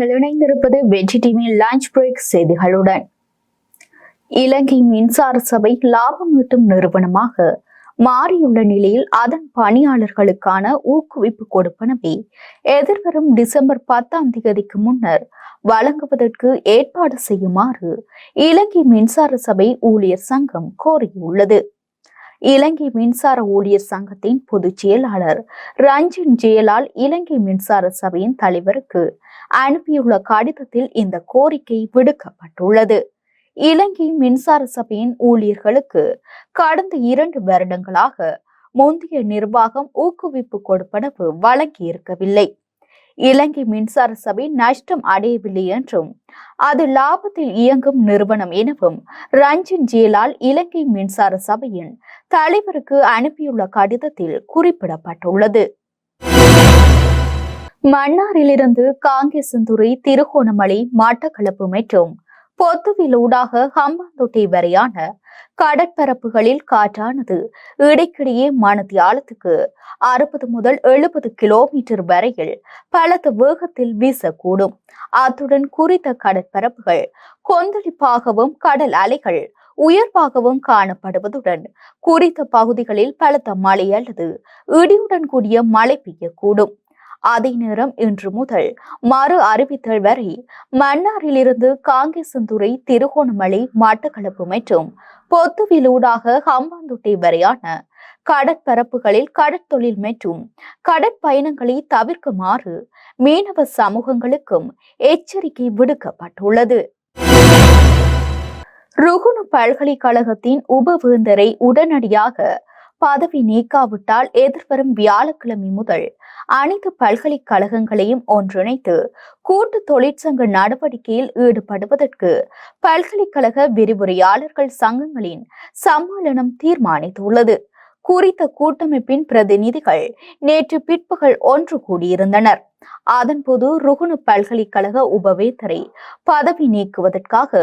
இணைந்திருப்பது வெற்றி டிவியின் லஞ்ச் பிரேக் செய்திகளுடன். இலங்கை மின்சார சபை லாபம் ஈட்டும் நிறுவனமாக மாறியுள்ள நிலையில் அதன் பணியாளர்களுக்கான ஊக்குவிப்பு கொடுப்பனவை எதிர்வரும் டிசம்பர் பத்தாம் தேதிக்கு முன்னர் வழங்குவதற்கு ஏற்பாடு செய்யுமாறு இலங்கை மின்சார சபை ஊழியர் சங்கம் கோரியுள்ளது. இலங்கை மின்சார ஊழியர் சங்கத்தின் பொதுச் செயலாளர். ரஞ்சன் ஜெயலால் இலங்கை மின்சார சபையின் தலைவருக்கு அனுப்பியுள்ள கடிதத்தில் இந்த கோரிக்கை விடுக்கப்பட்டுள்ளது. இலங்கை மின்சார சபையின் ஊழியர்களுக்கு கடந்த இரண்டு வருடங்களாக முந்தைய நிர்வாகம் ஊக்குவிப்பு கொடுப்பனவு வழங்கியிருக்கவில்லை. இலங்கை மின்சார சபை நஷ்டம் அடையவில்லை என்றும் அது லாபத்தில் இயங்கும் நிறுவனம் எனவும் ரஞ்சன் ஜேலால் இலங்கை மின்சார சபையின் தலைவருக்கு அனுப்பியுள்ள கடிதத்தில் குறிப்பிடப்பட்டுள்ளது. மன்னாரிலிருந்து காங்கேசந்துறை திருகோணமலை மட்டக்களப்பு மற்றும் பொத்துவிலூடாக ஹம்பாந்தோட்டை வரையான கடற்பரப்புகளில் காற்றானது இடைக்கிடையே மணத்தியாலத்துக்கு அறுபது முதல் எழுபது கிலோமீட்டர் வரையில் பலத்த வேகத்தில் வீசக்கூடும். அத்துடன் குறித்த கடற்பரப்புகள் கொந்தளிப்பாகவும் கடல் அலைகள் உயர்வாகவும் காணப்படுவதுடன் குறித்த பகுதிகளில் பலத்த மழை அல்லது இடியுடன் கூடிய மழை பெய்யக்கூடும். அதே நேரம் இன்று முதல் மறு அறிவித்தல் வரை மன்னாரிலிருந்து காங்கேசந்துறை திருகோணமலை மட்டக்களப்பு மற்றும் பொத்துவிலூடாக ஹம்பாந்தோட்டை வரையான கடற்பரப்புகளில் கடற்தொழில் மற்றும் கடற்பயணங்களை தவிர்க்குமாறு மீனவ சமூகங்களுக்கும் எச்சரிக்கை விடுக்கப்பட்டுள்ளது. ருகுணு பல்கலைக்கழகத்தின் உபவேந்தரை உடனடியாக பதவி நீக்காவிட்டால் எதிர்வரும் வியாழக்கிழமை முதல் அனைத்து பல்கலைக்கழகங்களையும் ஒன்றிணைத்து கூட்டு தொழிற்சங்க நடவடிக்கையில் ஈடுபடுவதற்கு பல்கலைக்கழக விரிவுரையாளர்கள் சங்கங்களின் சம்மேளனம் தீர்மானித்துள்ளது. குறித்த கூட்டமைப்பின் பிரதிநிதிகள் நேற்று பிற்பகல் ஒன்று கூடியிருந்தனர். அதன்போது ருகுணு பல்கலைக்கழக உபவேந்தரை பதவி நீக்குவதற்காக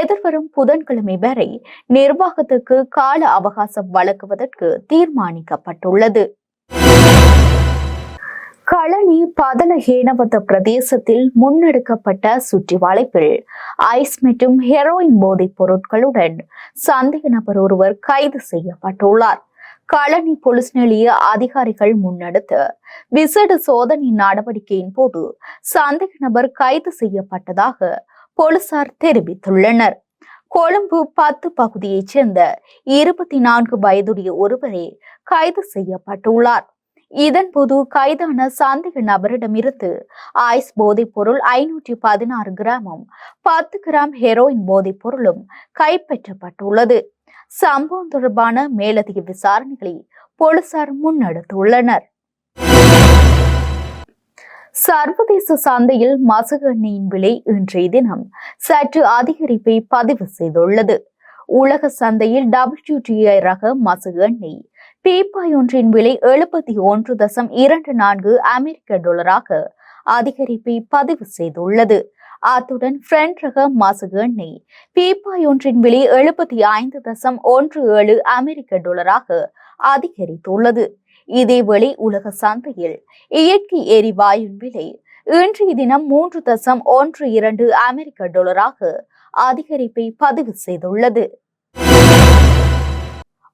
எதிர்வரும் புதன்கிழமை வரை நிர்வாகத்துக்கு கால அவகாசம் வழங்குவதற்கு தீர்மானிக்கப்பட்டுள்ளது. களனி பதலஹேனவத்த பிரதேசத்தில் முன்னெடுக்கப்பட்ட சுற்றி வளைப்பில் ஐஸ் மற்றும் ஹெரோயின் போதைப் பொருட்களுடன் சந்தேக நபர் ஒருவர் கைது செய்யப்பட்டுள்ளார். களனி போலீஸ் நிலைய அதிகாரிகள் முன்னெடுத்த விசேட சோதனை நடவடிக்கையின் போது சந்தேக நபர் கைது செய்யப்பட்டதாக போலீசார் தெரிவித்துள்ளனர். கொழும்பு பத்து பகுதியைச் சேர்ந்த இருபத்தி நான்கு வயதுடைய ஒருவரே கைது செய்யப்பட்டுள்ளார். இதன்போது கைதான சந்தேக நபரிடமிருந்து ஐஸ் போதைப் பொருள் ஐநூற்றி பதினாறு கிராமும் பத்து கிராம் ஹெரோயின் போதைப் பொருளும் கைப்பற்றப்பட்டுள்ளது. சம்பவம் தொடர்பான மேலதிக விசாரணைகளை போலீசார் முன்னெடுத்துள்ளனர். சர்வதேச சந்தையில் மசகு எண்ணெயின் விலை இன்றைய தினம் சற்று அதிகரிப்பை பதிவு செய்துள்ளது. உலக சந்தையில் டபிள்யூடிஐ ரக மசகு எண்ணெய் பீப்பாய் ஒன்றின் விலை எழுபத்தி ஒன்று தசம் இரண்டு நான்கு அமெரிக்க டாலராக அதிகரிப்பை பதிவு செய்துள்ளது. அத்துடன் பிரெண்ட் ரக மசகு எண்ணெய் பீப்பாய் ஒன்றின் விலை எழுபத்தி ஐந்து தசம் ஒன்று ஏழு அமெரிக்க டாலராக அதிகரித்துள்ளது. இதேவேளை உலக சந்தையில் இயற்கை எரிவாயுவின் விலை இன்றைய தினம் மூன்று தசம் ஒன்று இரண்டு அமெரிக்க டாலராக அதிகரிப்பை பதிவு செய்துள்ளது.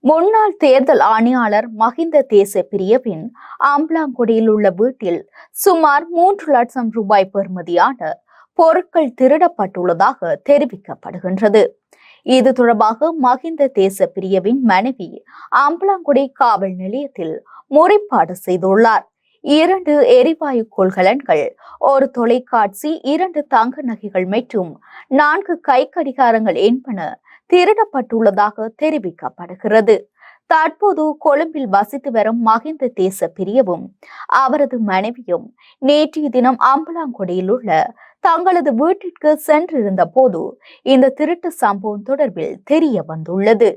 முன்னாள் தேர்தல் ஆணையாளர் மஹிந்த தேச பிரியவின் ஆம்பலாங்குடியில் உள்ள வீட்டில் சுமார் மூன்று லட்சம் ரூபாய் பெறுமதியான பொருட்கள் திருடப்பட்டுள்ளதாக தெரிவிக்கப்படுகின்றது. இது தொடர்பாக மகிந்த தேச பிரியவின் மனைவி ஆம்பலாங்குடி காவல் நிலையத்தில் முறைப்பாடு செய்துள்ளார். இரண்டு எரிவாயு கொள்கலன்கள் ஒரு தொலைக்காட்சி இரண்டு தங்க நகைகள் மற்றும் நான்கு கை கடிகாரங்கள் என்பன திருடப்பட்டுள்ளதாக தெரிவிக்கப்படுகிறது. தற்போது கொழும்பில் வசித்து வரும் மகிந்த தேச பிரியவும் அவரது மனைவியும் நேற்றைய தினம் அம்பலாங்குடியில் உள்ள தங்களது வீட்டிற்கு சென்றிருந்த போது இந்த திருட்டு சம்பவம் தொடர்பில் தெரிய வந்துள்ளது.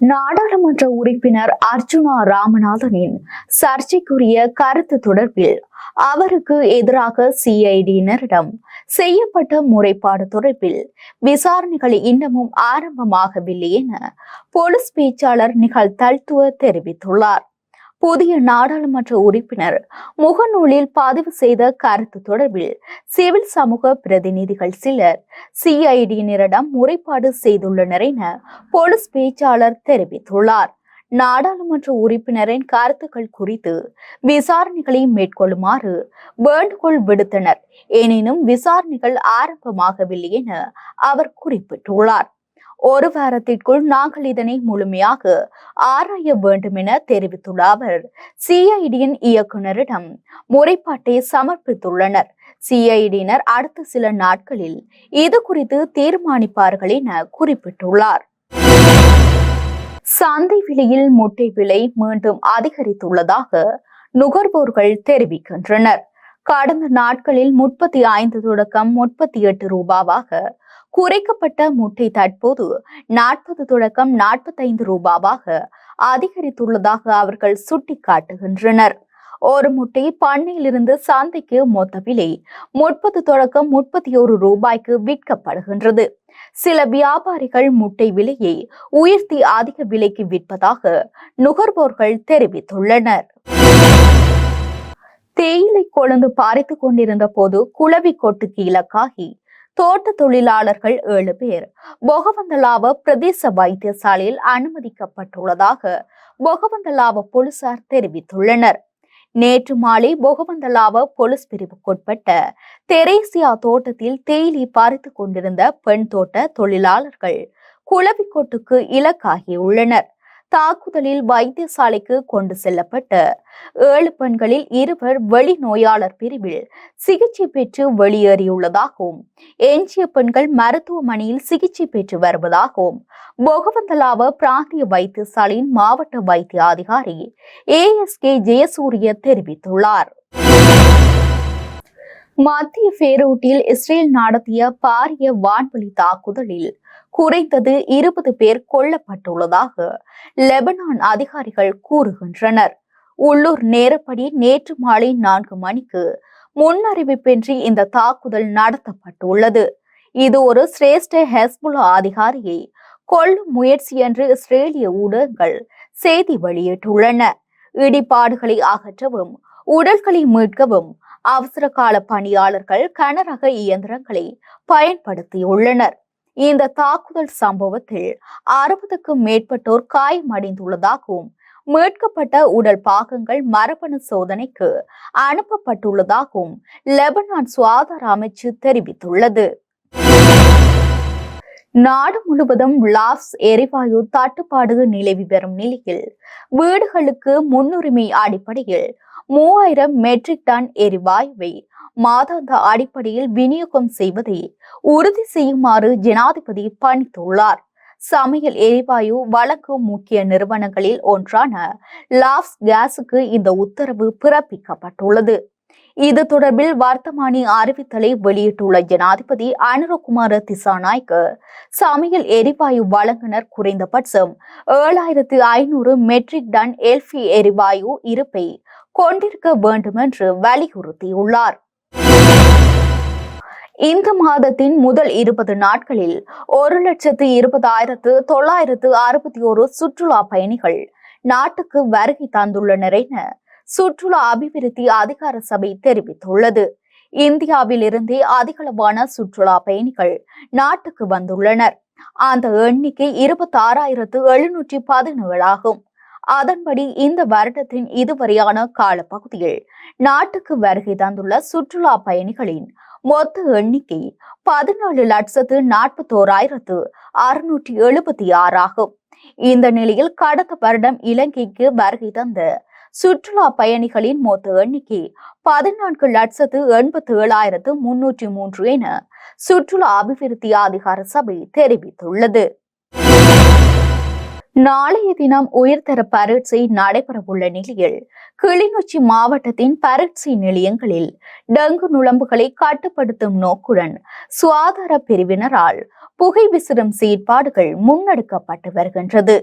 நாடாளுமன்ற உறுப்பினர் அர்ஜுனா ராமநாதனின் சர்ச்சைக்குரிய கருத்து தொடர்பில் அவருக்கு எதிராக சிஐடியினரிடம் செய்யப்பட்ட முறைப்பாடு தொடர்பில் விசாரணைகள் இன்னமும் ஆரம்பமாகவில்லை என போலீஸ் பேச்சாளர் நிகழ் தல்துவ தெரிவித்துள்ளார். புதிய நாடாளுமன்ற உறுப்பினர் முகநூலில் பதிவு செய்த கருத்து தொடர்பில் சிவில் சமூக பிரதிநிதிகள் சிலர் சிஐடியினரிடம் முறைப்பாடு செய்துள்ளனர் என போலீஸ் பேச்சாளர் தெரிவித்துள்ளார். நாடாளுமன்ற உறுப்பினரின் கருத்துக்கள் குறித்து விசாரணைகளை மேற்கொள்ளுமாறு வேண்டுகோள் விடுத்தனர். எனினும் விசாரணைகள் ஆரம்பமாகவில்லை என அவர் குறிப்பிட்டுள்ளார். ஒரு வாரத்திற்குள் நாங்கள் இதனை முழுமையாக ஆராய வேண்டும் என தெரிவித்துள்ள அவர் சிஐடியின் இயக்குனரிடம் முறைப்பாட்டை சமர்ப்பித்துள்ளனர். சிஐடியினர் அடுத்த சில நாட்களில் இது குறித்து தீர்மானிப்பார்கள் என குறிப்பிட்டுள்ளார். சந்தை விலையில் முட்டை விலை மீண்டும் அதிகரித்துள்ளதாக நுகர்வோர்கள் தெரிவிக்கின்றனர். கடந்த நாட்களில் முப்பத்தி ஐந்து தொடக்கம் முப்பத்தி எட்டு ரூபாவாக குறைக்கப்பட்ட முட்டை தற்போது நாற்பது தொடக்கம் நாற்பத்தைந்து ரூபாவாக அதிகரித்துள்ளதாக அவர்கள் சுட்டிக்காட்டுகின்றனர். ஒரு முட்டை பண்ணையிலிருந்து சந்தைக்கு மொத்த விலை முப்பது தொடக்கம் முப்பத்தி ஒரு ரூபாய்க்கு விற்கப்படுகின்றது. சில வியாபாரிகள் முட்டை விலையை உயர்த்தி அதிக விலைக்கு விற்பதாக நுகர்வோர்கள் தெரிவித்துள்ளனர். தேயிலை கொழுந்து பாரித்துக் கொண்டிருந்த போது குளவி கொட்டுக்கு இலக்காகி தோட்ட தொழிலாளர்கள் ஏழு பேர். பொகவந்தலாவ பிரதேச வைத்தியசாலையில் அனுமதிக்கப்பட்டுள்ளதாக பொகவந்தலாவ போலீசார் தெரிவித்துள்ளனர். நேற்று மாலை பொகவந்தலாவ போலீஸ் பிரிவுக்குட்பட்ட தெரேசியா தோட்டத்தில் தேயிலை பறித்துக் கொண்டிருந்த பெண் தோட்ட தொழிலாளர்கள் குளவிக்கொட்டுக்கு இலக்காகியுள்ளனர். தாக்குதலில் வைத்தியசாலைக்கு கொண்டு செல்லப்பட்ட ஏழு பெண்களில் இருவர் வெளிநோயாளர் பிரிவில் சிகிச்சை பெற்று வெளியேறியுள்ளதாகவும் எஞ்சிய பெண்கள் மருத்துவமனையில் சிகிச்சை பெற்று வருவதாகவும் பொகவந்தலாவ பிராந்திய வைத்தியசாலையின் மாவட்ட வைத்திய அதிகாரி ஏ. எஸ். கே. ஜெயசூரிய தெரிவித்துள்ளார். மத்திய பேரூட்டில் இஸ்ரேல் நடத்திய பாரிய வான்வழி தாக்குதலில் குறைந்தது இருபது பேர் கொல்லப்பட்டுள்ளதாக லெபனான் அதிகாரிகள் கூறுகின்றனர். உள்ளூர் நேரப்படி நேற்று மாலை நான்கு மணிக்கு முன்னறிவிப்பின்றி இந்த தாக்குதல் நடத்தப்பட்டுள்ளது. இது ஒரு சிரேஷ்ட ஹெஸ்புல்லா அதிகாரியை கொல்லும் முயற்சி என்று இஸ்ரேலிய ஊடகங்கள் செய்தி வெளியிட்டுள்ளன. இடிபாடுகளை அகற்றவும் உடல்களை மீட்கவும் அவசர கால பணியாளர்கள் கனரக இயந்திரங்களை பயன்படுத்தியுள்ளனர். இந்த தாக்குதல் சம்பவத்தில் அறுபதுக்கும் மேற்பட்டோர் காயமடைந்துள்ளதாகவும் மீட்கப்பட்ட உடல் பாகங்கள் மரபணு சோதனைக்கு அனுப்பப்பட்டுள்ளதாகவும் லெபனான் சுகாதார அமைச்சு தெரிவித்துள்ளது. நாடு முழுவதும் லாப்ஸ் எரிவாயு தட்டுப்பாடு நிலவி வரும் நிலையில் வீடுகளுக்கு முன்னுரிமை அடிப்படையில் மூவாயிரம் மெட்ரிக் டன் எரிவாயுவை மாதாந்த அடிப்படையில் விநியோகம் செய்வதை உறுதி செய்யுமாறு ஜனாதிபதி பணித்துள்ளார். சமையல் எரிவாயு வழங்கும் முக்கிய நிறுவனங்களில் ஒன்றான லாப்ஸ் கேஸுக்கு இந்த உத்தரவு பிறப்பிக்கப்பட்டுள்ளது. இது தொடர்பில் வர்த்தமானி அறிவித்தலை வெளியிட்டுள்ள ஜனாதிபதி அனுரகுமார திசாநாய்க்கு சமையல் எரிவாயு வழங்குனர் குறைந்தபட்சம் ஏழாயிரத்து ஐநூறு மெட்ரிக் டன் எல்பி எரிவாயு இருப்பை கொண்டிருக்க வேண்டும் என்று வலியுறுத்தியுள்ளார். இந்த மாதத்தின் முதல் இருபது நாட்களில் ஒரு லட்சத்து இருபதாயிரத்து தொள்ளாயிரத்து அறுபத்தி ஒரு சுற்றுலா பயணிகள் நாட்டுக்கு வருகை தந்துள்ளனர் என சுற்றுலா அபிவிருத்தி அதிகார சபை தெரிவித்துள்ளது. இந்தியாவில் இருந்தே அதிகளவான சுற்றுலா பயணிகள் நாட்டுக்கு வந்துள்ளனர். அந்த எண்ணிக்கை இருபத்தி ஆறாயிரத்து எழுநூற்றி பதினேழு ஆகும். அதன்படி இந்த வருடத்தின் இதுவரையான காலப்பகுதியில் நாட்டுக்கு வருகை தந்துள்ள சுற்றுலா பயணிகளின் மொத்த எண்ணிக்கை பதினேழு லட்சத்து நாற்பத்தோராயிரத்து அறுநூற்றி எழுபத்தி ஆறு ஆகும். இந்த நிலையில் கடந்த வருடம் இலங்கைக்கு வருகை தந்த சுற்றுலா பயணிகளின் மொத்த எண்ணிக்கை பதினான்கு லட்சத்து எண்பத்தி ஏழாயிரத்து முன்னூற்றி மூன்று என சுற்றுலா அபிவிருத்தி அதிகார சபை தெரிவித்துள்ளது. நாளைய தினம் உயர்தர பரீட்சை நடைபெறவுள்ள நிலையில் கிளிநொச்சி மாவட்டத்தின் பரீட்சை நிலையங்களில் டெங்கு நுழம்புகளை கட்டுப்படுத்தும் நோக்குடன் சுகாதார பிரிவினரால் புகை விசிறும் செயற்பாடுகள் முன்னெடுக்கப்பட்டு வருகின்றது.